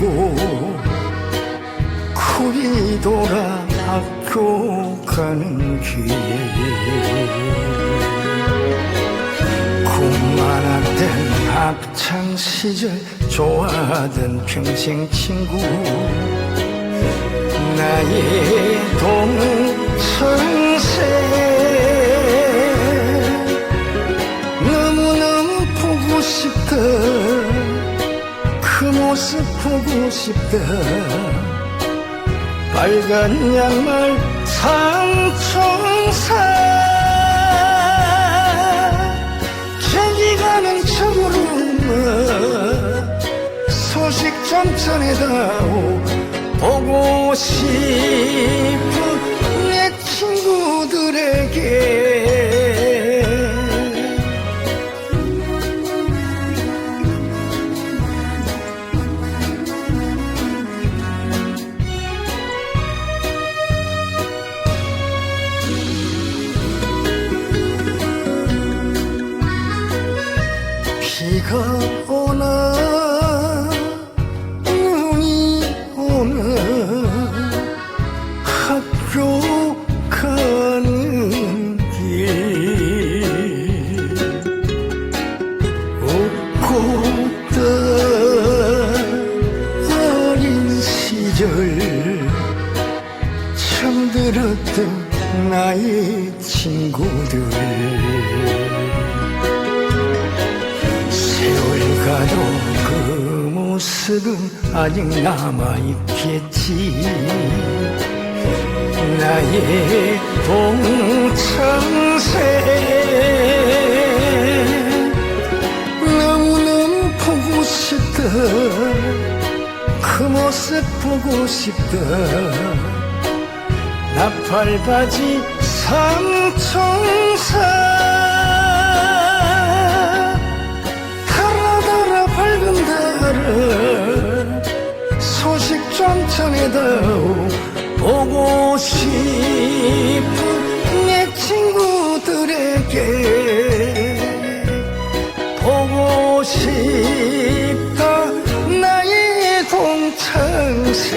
팔시계고 쿨이 돌아 학교 가는 길 군만학던 학창 시절 좋아하던 평생 친구 나의 그 모습 보고 싶다 빨간 양말 상총사. 저기 가는 저구름아 소식 좀 전해다오 보고 싶은 비가 오나 눈이 오나 학교 가는 길. 웃고 웃던 어린 시절 처음 들었던 나의 친구들 가도 그 모습은 아직 남아있겠지. 나의 동창세. 너무너무 보고 싶다 그 모습 보고 싶다 나팔바지 삼총사 전해다오 보고 싶은 내 친구들에게 보고 싶다 나의 동창생